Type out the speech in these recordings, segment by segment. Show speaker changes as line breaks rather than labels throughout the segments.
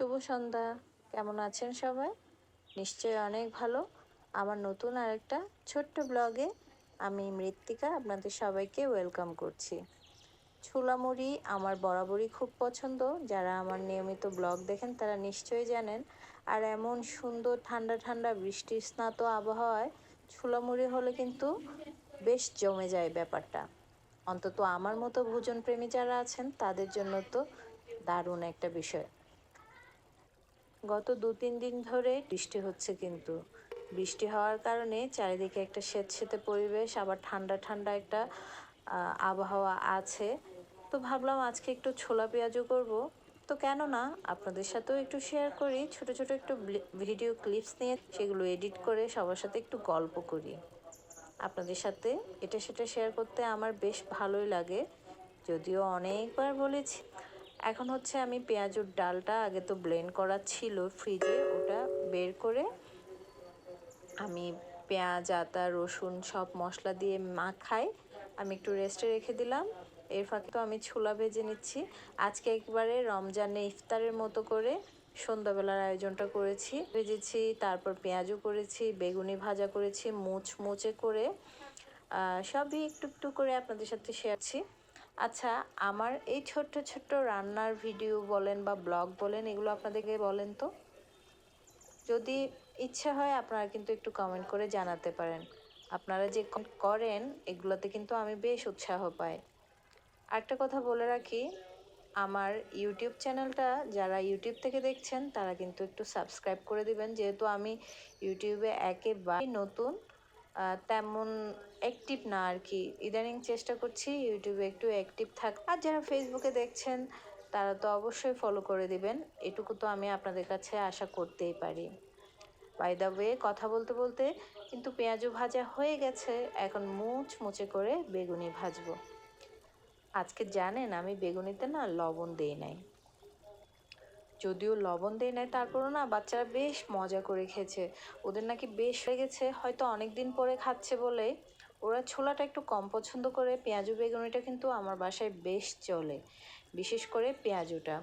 শুভ সন্ধ্যা। কেমন আছেন সবাই? নিশ্চয়ই অনেক ভালো। আমার নতুন আরেকটা ছোট্ট ব্লগে আমি মৃত্তিকা আপনাদের সবাইকে ওয়েলকাম করছি। ছোলা মুড়ি আমার বরাবরই খুব পছন্দ। যারা আমার নিয়মিত ব্লগ দেখেন তারা নিশ্চয়ই জানেন। আর এমন সুন্দর ঠান্ডা ঠান্ডা বৃষ্টির স্নাত আবহাওয়ায় ছোলা মুড়ি হলে কিন্তু বেশ জমে যায় ব্যাপারটা। অন্তত আমার মতো ভোজন প্রেমী যারা আছেন তাদের জন্য তো দারুণ একটা বিষয়। গত দু তিন দিন ধরে বৃষ্টি হচ্ছে কিন্তু। বৃষ্টি হওয়ার কারণে চারিদিকে একটা স্বেচ্ছেতে পরিবেশ, আবার ঠান্ডা ঠান্ডা একটা আবহাওয়া আছে। তো ভাবলাম আজকে একটু ছোলা পেঁয়াজও করব। তো কেন না, আপনাদের সাথেও একটু শেয়ার করি। ছোট ছোট একটু ভিডিও ক্লিপস নিয়ে সেগুলো এডিট করে সবার সাথে একটু গল্প করি। আপনাদের সাথে এটা সেটা শেয়ার করতে আমার বেশ ভালোই লাগে। যদিও অনেকবার বলেছি এখন হচ্ছে আমি পেঁয়াজুর ডালটা আগে তো ব্লেন্ড করা ছিল ফ্রিজে ওটা বের করে আমি পেঁয়াজ, আদা, রসুন সব মশলা দিয়ে মাখাই। আমি একটু রেস্টে রেখে দিলাম। এর ফাঁকে তো আমি ছোলা ভেজে নিচ্ছি। আজকে একবারে রমজানে ইফতারের মতো করে সন্ধ্যাবেলার আয়োজনটা করেছি। ভেজেছি, তারপর পেঁয়াজও করেছি, বেগুনি ভাজা করেছি মুচ মুচে করে সবই একটু একটু করে আপনাদের সাথে শেয়ারছি আচ্ছা আমার এই ছোট্ট ছোট্ট রান্নার ভিডিও বলেন বা ব্লগ বলেন, এগুলো আপনাদেরকে বলেন তো? যদি ইচ্ছা হয় আপনারা কিন্তু একটু কমেন্ট করে জানাতে পারেন। আপনারা যে করেন, এগুলোতে কিন্তু আমি বেশ উৎসাহ পাই। আরেকটা কথা বলে রাখি, আমার ইউটিউব চ্যানেলটা যারা ইউটিউব থেকে দেখছেন, তারা কিন্তু একটু সাবস্ক্রাইব করে দিবেন। যেহেতু আমি ইউটিউবে একেবারে নতুন তেমন অ্যাক্টিভ না আর কি ইদানিং চেষ্টা করছি ইউটিউবে একটু অ্যাক্টিভ থাক। আর যারা ফেসবুকে দেখছেন, তারা তো অবশ্যই ফলো করে দিবেন। এটুকু তো আমি আপনাদের কাছে আশা করতেই পারি। বাই দ্য ওয়ে কথা বলতে বলতে কিন্তু পেঁয়াজু ভাজা হয়ে গেছে। এখন মুচ মুচে করে বেগুনি ভাজবো। আজকে জানেন আমি বেগুনিতে না লবণ দিই নাই। যদিও লবণ দেয় নাই, তারপরও না বাচ্চারা বেশ মজা করে খেয়েছে। ওদের নাকি বেশ হয়ে গেছে হয়তো অনেক দিন পরে খাচ্ছে বলে। ওরা ছোলাটা একটু কম পছন্দ করে, পেঁয়াজু বেগুনিটা কিন্তু আমার বাসায় বেশ চলে, বিশেষ করে পেঁয়াজুটা।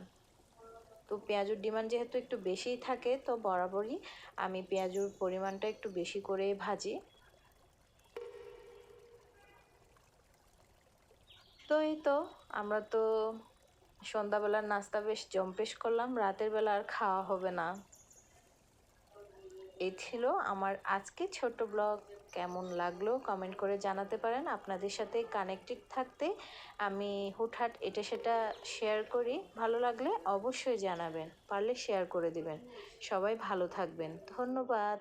তো পেঁয়াজুর ডিমান্ড যেহেতু একটু বেশিই থাকে, তো বরাবরই আমি পেঁয়াজুর পরিমাণটা একটু বেশি করে ভাজি। তো এই তো, আমরা তো সন্ধ্যাবেলার নাস্তা বেশ জম্পেশ করলাম, রাতের বেলা আর খাওয়া হবে না। এই ছিল আমার আজকে ছোট ব্লগ। কেমন লাগল কমেন্ট করে জানাতে পারেন। আপনাদের সাথে কানেক্টেড থাকতে আমি হুটহাট এটা সেটা শেয়ার করি। ভালো লাগলে অবশ্যই জানাবেন, পারলে শেয়ার করে দিবেন। সবাই ভালো থাকবেন। ধন্যবাদ।